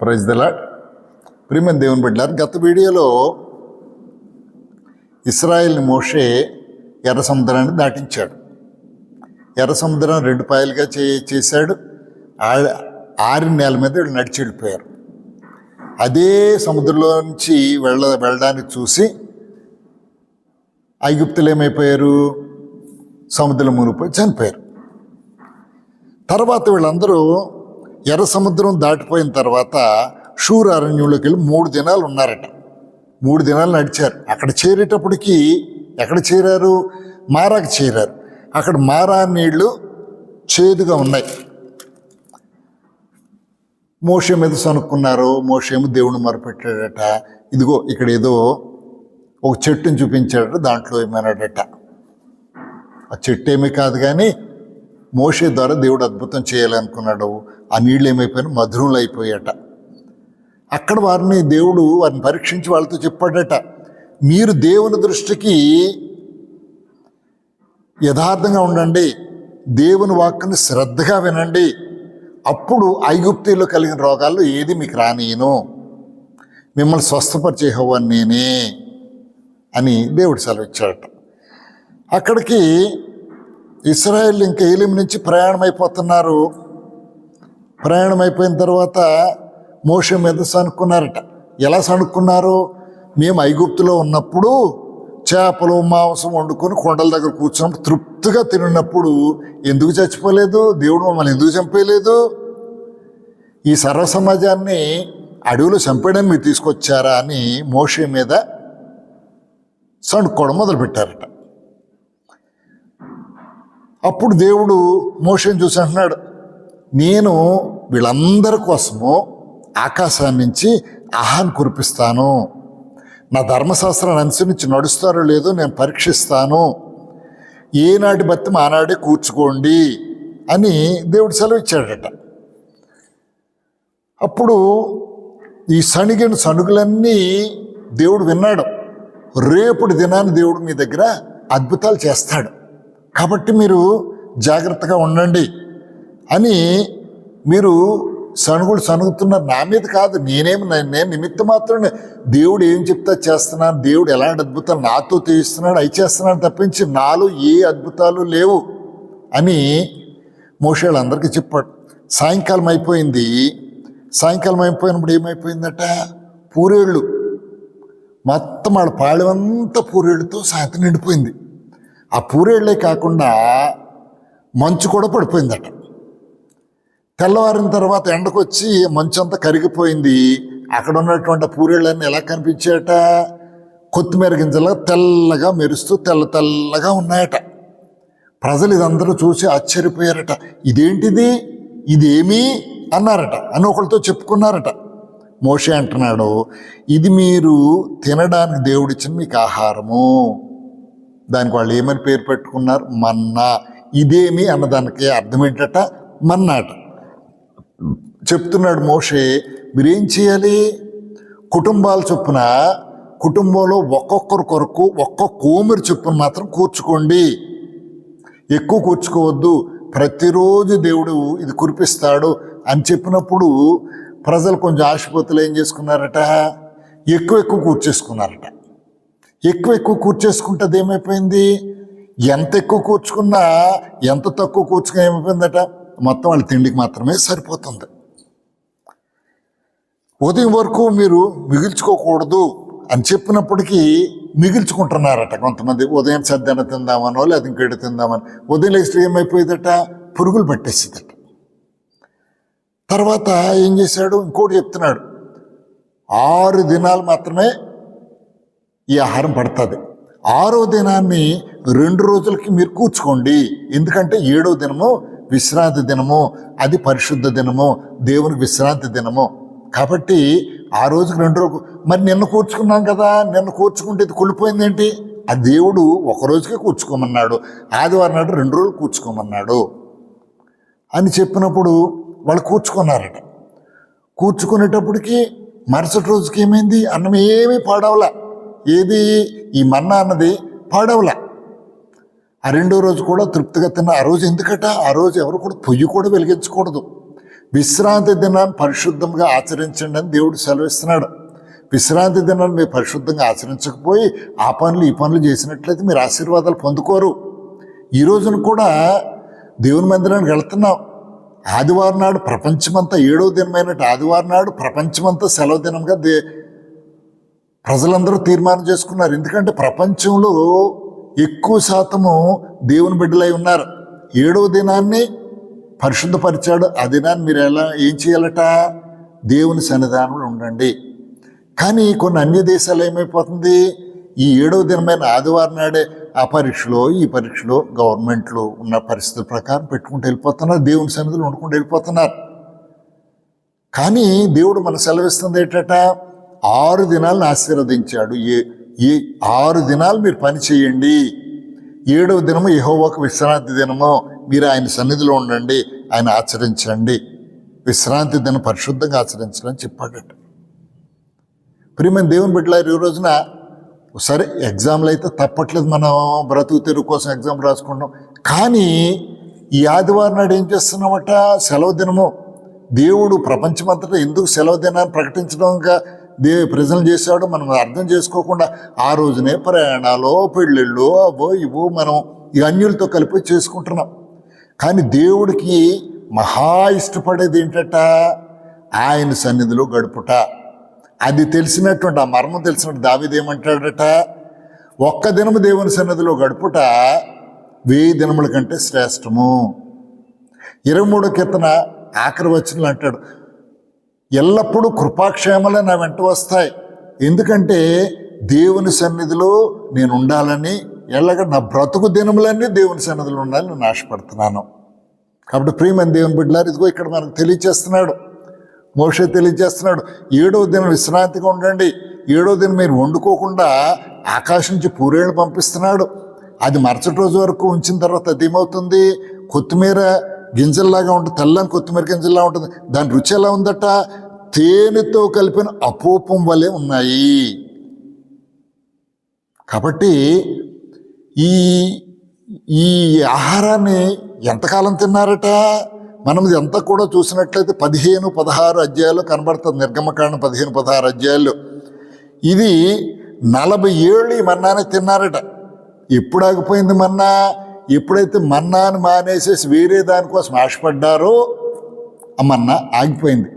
Praise దలా ప్రియమైన దేవుని బిడ్డారు గత వీడియోలో ఇస్రాయల్ని మోషే ఎర్ర సముద్రాన్ని దాటించాడు. ఎర్ర సముద్రం రెండు పాయలుగా చే చేశాడు. ఆరి నెల నేల మీద వీళ్ళు నడిచి వెళ్ళిపోయారు. అదే సముద్రంలో నుంచి వెళ్ళ వెళ్ళడానికి చూసి ఐగుప్తులు ఏమైపోయారు? సముద్రం మునిగిపోయి చనిపోయారు. తర్వాత వీళ్ళందరూ ఎర్ర సముద్రం దాటిపోయిన తర్వాత షూర్ అరణ్యంలోకి వెళ్ళి మూడు దినాలు ఉన్నారట. మూడు దినాలు నడిచారు. అక్కడ చేరేటప్పటికి ఎక్కడ చేరారు? మారాకు చేరారు. అక్కడ మారా నీళ్ళు చేదుగా ఉన్నాయి. మోషే మీద సనుక్కున్నారు మోషేమో దేవుని మొరపెట్టాడట. ఇదిగో ఇక్కడ ఏదో ఒక చెట్టుని చూపించాడట. దాంట్లో ఏమన్నాడట? ఆ చెట్టు ఏమీ కాదు కానీ మోషే ద్వారా దేవుడు అద్భుతం చేయాలనుకున్నాడు ఆ నీళ్ళు ఏమైపోయినా మధురంలో అయిపోయాట అక్కడ వారిని దేవుడు వారిని పరీక్షించి వాళ్ళతో చెప్పాడట. మీరు దేవుని దృష్టికి యథార్థంగా ఉండండి. దేవుని వాక్కుని శ్రద్ధగా వినండి. అప్పుడు ఐగుప్తిలో కలిగిన రోగాల్లో ఏది మీకు రానియను. మిమ్మల్ని స్వస్థపరిచేహోవాన్ని నేనే అని దేవుడు సెలవిచ్చాడట. అక్కడికి ఇస్రాయెల్ ఇంకా ఏలిం నుంచి ప్రయాణం అయిపోతున్నారు ప్రయాణం అయిపోయిన తర్వాత మోషం మీద సనుక్కున్నారట ఎలా సనుక్కున్నారు మేము ఐగుప్తులో ఉన్నప్పుడు చేపలు మాంసం వండుకొని కొండల దగ్గర కూర్చున్నప్పుడు తృప్తిగా తిన్నప్పుడు ఎందుకు చచ్చిపోలేదు? దేవుడు మమ్మల్ని ఎందుకు చంపేయలేదు? ఈ సర్వ సమాజాన్ని అడవిలో చంపేయడం మీరు తీసుకొచ్చారా అని మోషే మీద సణుక్కోవడం మొదలుపెట్టారట. అప్పుడు దేవుడు మోషన్ చూసి అంటున్నాడు నేను వీళ్ళందరి కోసము ఆకాశాన్ని నుంచి ఆహాన్ని కురిపిస్తాను. నా ధర్మశాస్త్రాన్ని అనుసరించి నడుస్తారో లేదో నేను పరీక్షిస్తాను. ఏనాటి బతి ఆనాడే కూర్చుకోండి అని దేవుడు సెలవిచ్చాడట. అప్పుడు ఈ సణిగిన సణుగులన్నీ దేవుడు విన్నాడు. రేపటి దినాన్ని దేవుడు మీ దగ్గర అద్భుతాలు చేస్తాడు. కాబట్టి మీరు జాగ్రత్తగా ఉండండి అని మీరు సనుగులు సణుగుతున్నారు నా మీద కాదు నేనేమి నేను నిమిత్తం మాత్రమే దేవుడు ఏం చెప్తా చేస్తున్నాను దేవుడు ఎలాంటి అద్భుతాలు నాతో తీస్తున్నాడు అవి చేస్తున్నాడు తప్పించి నాలో ఏ అద్భుతాలు లేవు అని మోషేళ్ళు అందరికీ చెప్పాడు. సాయంకాలం అయిపోయింది. సాయంకాలం అయిపోయినప్పుడు ఏమైపోయిందట? పూరేళ్ళు. మొత్తం వాళ్ళ పాళెమంతా పూరేళ్ళతో సాయంత్రం నిండిపోయింది. ఆ పూరేళ్ళే కాకుండా మంచు కూడా పడిపోయిందట. తెల్లవారిన తర్వాత ఎండకొచ్చి మంచు అంతా కరిగిపోయింది. అక్కడ ఉన్నటువంటి పూరేళ్ళన్నీ ఎలా కనిపించాయట? కొత్తిమీర గింజలా తెల్లగా మెరుస్తూ తెల్ల తెల్లగా ఉన్నాయట. ప్రజలు ఇదందరూ చూసి ఆశ్చర్యపోయారట. ఇదేంటిది? ఇదేమి? అన్నారట. అని ఒకరితో చెప్పుకున్నారట. మోషే అంటున్నాడు ఇది మీరు తినడానికి దేవుడిచ్చిన మీకు ఆహారము. దానికి వాళ్ళు ఏమని పేరు పెట్టుకున్నారు? మన్నా. ఇదేమి అన్నదానికి అర్థం ఏంటట? మన్నాట. చెప్తున్నాడు మోషే మీరేం చేయాలి? కుటుంబాల చొప్పున కుటుంబంలో ఒక్కొక్కరి కొరకు ఒక్కొక్క కోమరి చొప్పున మాత్రం కూర్చుకోండి. ఎక్కువ కూర్చుకోవద్దు. ప్రతిరోజు దేవుడు ఇది కురిపిస్తాడు అని చెప్పినప్పుడు ప్రజలు కొంచెం ఆశపోతులు ఏం చేసుకున్నారట? ఎక్కువ ఎక్కువ కూర్చేసుకున్నారట. ఎక్కువ ఎక్కువ కూర్చేసుకుంటే అది ఏమైపోయింది? ఎంత ఎక్కువ కూర్చుకున్నా ఎంత తక్కువ కూర్చుకున్నా ఏమైపోయిందట? మొత్తం వాళ్ళ తిండికి మాత్రమే సరిపోతుంది. ఉదయం వరకు మీరు మిగిల్చుకోకూడదు అని చెప్పినప్పటికీ మిగిల్చుకుంటున్నారట కొంతమంది. ఉదయం సద్దన తిందామనో లేదా ఇంకేటి తిందామని. ఉదయం లేస్తే ఏమైపోయేదట? పురుగులు పట్టేసిందట. తర్వాత ఏం చేశాడు? ఇంకోటి చెప్తున్నాడు. ఆరు దినాలు మాత్రమే ఈ ఆహారం పడుతుంది. ఆరో దినాన్ని రెండు రోజులకి మీరు కూర్చుకోండి. ఎందుకంటే ఏడో దినము విశ్రాంతి దినము అది పరిశుద్ధ దినము దేవుని విశ్రాంతి దినము. కాబట్టి ఆ రోజుకి రెండు రోజు మరి నిన్న కూర్చుకున్నాం కదా నిన్న కూర్చుకుంటే ఇది కుళ్ళిపోయింది ఏంటి? ఆ దేవుడు ఒక రోజుకే కూర్చుకోమన్నాడు. ఆదివారం నాడు రెండు రోజులు కూర్చుకోమన్నాడు. అని చెప్పినప్పుడు వాళ్ళు కూర్చుకున్నారట. కూర్చుకునేటప్పటికి మరుసటి రోజుకి ఏమైంది? అన్నం ఏమీ పాడవలే. ఏది? ఈ మన్నా అన్నది పాడవలా. ఆ రెండో రోజు కూడా తృప్తిగా తిన్న. ఆ రోజు ఎందుకట? ఆ రోజు ఎవరు కూడా పొయ్యి కూడా వెలిగించకూడదు. విశ్రాంతి దినాన్ని పరిశుద్ధంగా ఆచరించండి అని దేవుడు సెలవిస్తున్నాడు. విశ్రాంతి దినాన్ని మీరు పరిశుద్ధంగా ఆచరించకపోయి ఆ పనులు ఈ పనులు చేసినట్లయితే మీరు ఆశీర్వాదాలు పొందుకోరు. ఈ రోజున కూడా దేవుని మందిరానికి వెళుతున్నాం. ఆదివారం నాడు ప్రపంచమంతా ఏడవ దినమైనట్టు ఆదివారం నాడు ప్రపంచమంతా సెలవు దినంగా దే ప్రజలందరూ తీర్మానం చేసుకున్నారు. ఎందుకంటే ప్రపంచంలో ఎక్కువ శాతము దేవుని బిడ్డలై ఉన్నారు. ఏడవ దినాన్ని పరిశుద్ధపరిచాడు. ఆ దినాన్ని మీరు ఎలా ఏం చేయాలట? దేవుని సన్నిధానంలో ఉండండి. కానీ కొన్ని అన్య దేశాలు ఏమైపోతుంది? ఈ ఏడవ దినమైన ఆదివారం నాడే ఆ పరీక్షలో ఈ పరీక్షలో గవర్నమెంట్లో ఉన్న పరిస్థితుల ప్రకారం పెట్టుకుంటూ వెళ్ళిపోతున్నారు. దేవుని సన్నిధిలో వండుకుంటూ వెళ్ళిపోతున్నారు. కానీ దేవుడు మన సెలవిస్తుంది ఏంటట? ఆరు దినాలను ఆశీర్వదించాడు. ఏ ఏ ఆరు దినాలు మీరు పని చేయండి. ఏడవ దినము యెహోవాకు విశ్రాంతి దినము. మీరు ఆయన సన్నిధిలో ఉండండి. ఆయన ఆచరించండి. విశ్రాంతి దినం పరిశుద్ధంగా ఆచరించడం చెప్పాడట. ప్రియమైన దేవుని బిడ్డలారు ఈ రోజున సరే ఎగ్జామ్లు అయితే తప్పట్లేదు. మనం బ్రతుకు తెరుగు కోసం ఎగ్జామ్ రాసుకుంటాం కానీ ఈ ఆదివారం నాడు ఏం చేస్తున్నామట? సెలవు దినము. దేవుడు ప్రపంచమంతటా ఎందుకు సెలవు దినాన్ని ప్రకటించడంగా దే ప్రజలు చేశాడు. మనం అర్థం చేసుకోకుండా ఆ రోజునే ప్రయాణాలు పెళ్ళిళ్ళు అవో ఇవో మనం ఈ అన్యులతో కలిపి చేసుకుంటున్నాం. కానీ దేవుడికి మహా ఇష్టపడేది ఏంటట? ఆయన సన్నిధిలో గడుపుట. అది తెలిసినటువంటి ఆ మర్మం తెలిసినట్టు దావిదేమంటాడట ఒక్క దినము దేవుని సన్నిధిలో గడుపుట వెయ్యి దినముల కంటే శ్రేష్టము. ఇరవై మూడో కీర్తన ఆఖరి వచనంలో అంటాడు ఎల్లప్పుడూ కృపాక్షేమలే నా వెంట వస్తాయి. ఎందుకంటే దేవుని సన్నిధిలో నేను ఉండాలని ఎల్లగా నా బ్రతుకు దినములన్నీ దేవుని సన్నిధిలో ఉండాలని నేను ఆశపడుతున్నాను. కాబట్టి ప్రియమైన దేవుని బిడ్డలారు ఇదిగో ఇక్కడ మనకు తెలియచేస్తున్నాడు. మోషే తెలియజేస్తున్నాడు ఏడో దినం విశ్రాంతిగా ఉండండి. ఏడో దినం మీరు వండుకోకుండా ఆకాశం నుంచి పూరేళ్ళు పంపిస్తున్నాడు. అది మరుసటి రోజు వరకు ఉంచిన తర్వాత అదేమవుతుంది కొత్తిమీర గింజల్లాగా ఉంటుంది తెల్లని కొత్తిమీర గింజల్లా ఉంటుంది. దాని రుచి ఎలా ఉందట? తేనెతో కలిపిన అపూపం వలె ఉన్నాయి. కాబట్టి ఈ ఈ ఆహారాన్ని ఎంతకాలం తిన్నారట? మనం ఎంత కూడా చూసినట్లయితే పదిహేను పదహారు అధ్యాయాలు కనబడుతుంది. నిర్గమకాండం పదిహేను పదహారు అధ్యాయాలు ఇది నలభై ఏళ్ళు ఈ మన్నానే తిన్నారట. ఎప్పుడు ఆగిపోయింది మన్నా? ఎప్పుడైతే మన్నాను మానేసేసి వేరే దానికోసం ఆశపడ్డారో ఆ మన్నా ఆగిపోయింది.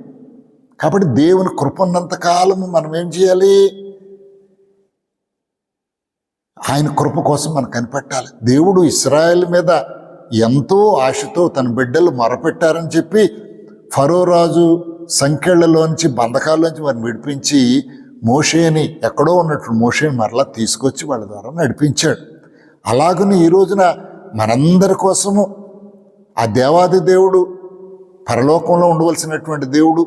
కాబట్టి దేవుని కృప కాలము మనం ఏం చేయాలి? ఆయన కృప కోసం మనం కనిపెట్టాలి. దేవుడు ఇస్రాయల్ మీద ఎంతో ఆశతో తన బిడ్డలు మొరపెట్టారని చెప్పి ఫరో రాజు సంఖ్యలలోంచి బంధకాల్లోంచి వారిని విడిపించి మోషేని ఎక్కడో ఉన్నట్టు మోషేని మరలా తీసుకొచ్చి వాళ్ళ ద్వారా నడిపించాడు. అలాగని ఈ రోజున మనందరి కోసము ఆ దేవాది దేవుడు పరలోకంలో ఉండవలసినటువంటి దేవుడు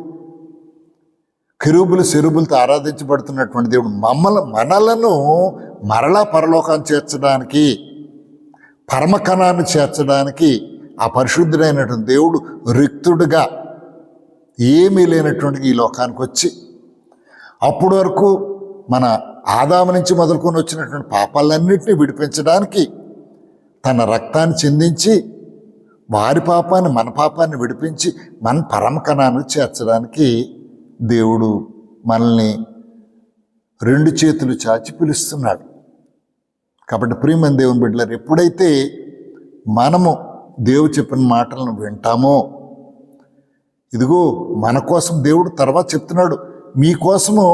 కిరుబులు సెరుబులతో ఆరాధించబడుతున్నటువంటి దేవుడు మమ్మల్ని మనలను మరలా పరలోకాన్ని చేర్చడానికి పరమకణాన్ని చేర్చడానికి ఆ పరిశుద్ధుడైనటువంటి దేవుడు రిక్తుడుగా ఏమీ లేనటువంటి ఈ లోకానికి వచ్చి అప్పటి వరకు మన ఆదాము నుంచి మొదలుకొని వచ్చినటువంటి పాపాలన్నింటినీ విడిపించడానికి తన రక్తాన్ని చిందించి వారి పాపాన్ని మన పాపాన్ని విడిపించి మన పరమకణాన్ని చేర్చడానికి దేవుడు మనల్ని రెండు చేతులు చాచి పిలుస్తున్నాడు. కాబట్టి ప్రియమైన దేవుని బిడ్డలారు ఎప్పుడైతే మనము దేవుడు చెప్పిన మాటలను వింటామో ఇదిగో మన కోసం దేవుడు తర్వాత చెప్తున్నాడు మీకోసము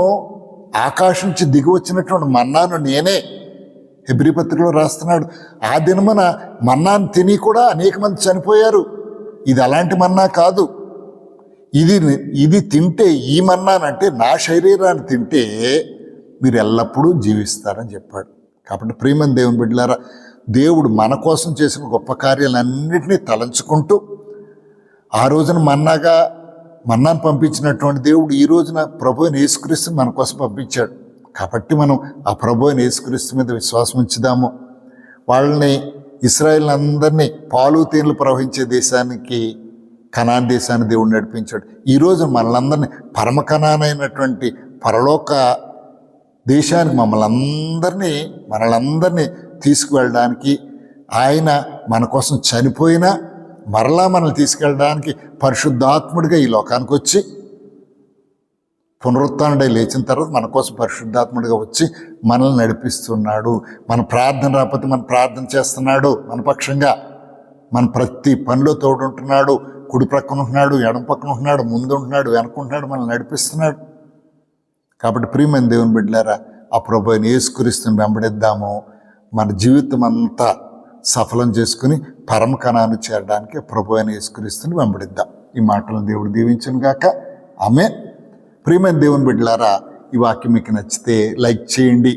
ఆకాశం నుంచి దిగి వచ్చినటువంటి మన్నాను నేనే. హెబ్రి పత్రికలో రాస్తున్నాడు. ఆ దినమన మన్నాను తిని కూడా అనేక మంది చనిపోయారు. ఇది అలాంటి మన్నా కాదు. ఇది ఇది తింటే ఈ మన్నానంటే నా శరీరాన్ని తింటే మీరు ఎల్లప్పుడూ జీవిస్తారని చెప్పాడు. కాబట్టి ప్రియమైన దేవుని బిడ్డలారా దేవుడు మన కోసం చేసిన గొప్ప కార్యాలన్నింటినీ తలంచుకుంటూ ఆ రోజున మన్నాగా మన్నాను పంపించినటువంటి దేవుడు ఈ రోజున ప్రభు అయిన యేసుక్రీస్తు మన కోసం పంపించాడు. కాబట్టి మనం ఆ ప్రభు అయిన యేసుక్రీస్తు మీద విశ్వాసం ఉంచుదాము. వాళ్ళని ఇస్రాయల్ అందరినీ పాలు తేనెలు ప్రవహించే దేశానికి కనాన్ దేశాన్ని దేవుడు నడిపించాడు. ఈరోజు మనలందరినీ పరమ కణానైనటువంటి పరలోక దేశానికి మమ్మల్ని అందరినీ మనలందరినీ తీసుకువెళ్ళడానికి ఆయన మన కోసం చనిపోయినా మరలా మనల్ని తీసుకెళ్ళడానికి పరిశుద్ధాత్ముడిగా ఈ లోకానికి వచ్చి పునరుత్డై లేచిన తర్వాత మన కోసం పరిశుద్ధాత్ముడిగా వచ్చి మనల్ని నడిపిస్తున్నాడు. మన ప్రార్థన రాకపోతే మన ప్రార్థన చేస్తున్నాడు. మన పక్షంగా మన ప్రతి పనిలో తోడుంటున్నాడు. కుడి ప్రక్కన ఉంటున్నాడు ఎడం పక్కన ఉంటున్నాడు ముందు ఉంటున్నాడు వెనకుంటున్నాడు మనల్ని నడిపిస్తున్నాడు. కాబట్టి ప్రియమైన దేవుని బిడ్డలారా ఆ ప్రభు అయిన యేసుక్రీస్తుని వెంబడిద్దాము. మన జీవితం అంతా సఫలం చేసుకుని పరమకణాన్ని చేరడానికి ప్రభు అయిన యేసుక్రీస్తుని వెంబడిద్దాం. ఈ మాటలను దేవుడు దీవించను గాక. ఆమె ప్రియమైన దేవుని బిడ్డలారా ఈ వాక్యం మీకు నచ్చితే లైక్ చేయండి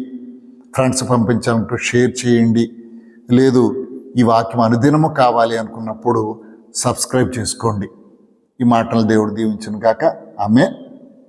ఫ్రెండ్స్ పంపించాలంటూ షేర్ చేయండి. లేదు ఈ వాక్యం అనుదినము కావాలి అనుకున్నప్పుడు సబ్స్క్రైబ్ చేసుకోండి. ఈ మాటలు దేవుడు దీవించను కాక ఆమె